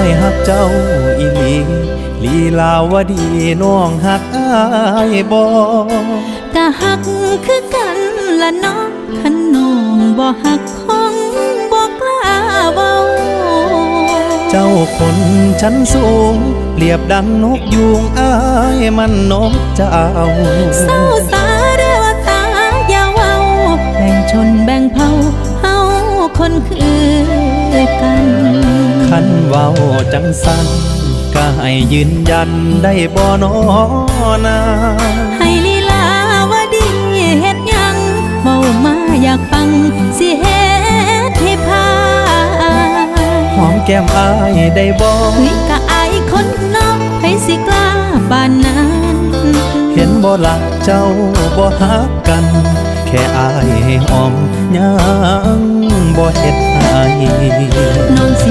ายหักเจ้าอีหลีลีลาวดีน้องหักอายบ่กะหักคือกันละเน้องขันน้องบ่หักคงบ่กล้าเว้าเจ้าคนชั้นสูง เปรียบดังนกยูงอายมันนกเจ้าเศร้าสาเรวตาอย่าเว้าแบ่งชนแบ่งเผ่าเฮาคนคือกัน คันเว้าจังสันก็ให้ยืนยันได้บ่นอนาให้ลีลาวาดีเฮ็ดหยังเมามาอยากฟังสิเฮ็ดให้พาหอมแก้มอายได้บ่เฮ้ยกะอายคนนอกให้สิกล้าบานนั้นเห็นบ่ลักเจ้าบ่ฮักกัน แค่อายหอมยังบ่เฮ็ดให้น้องสิ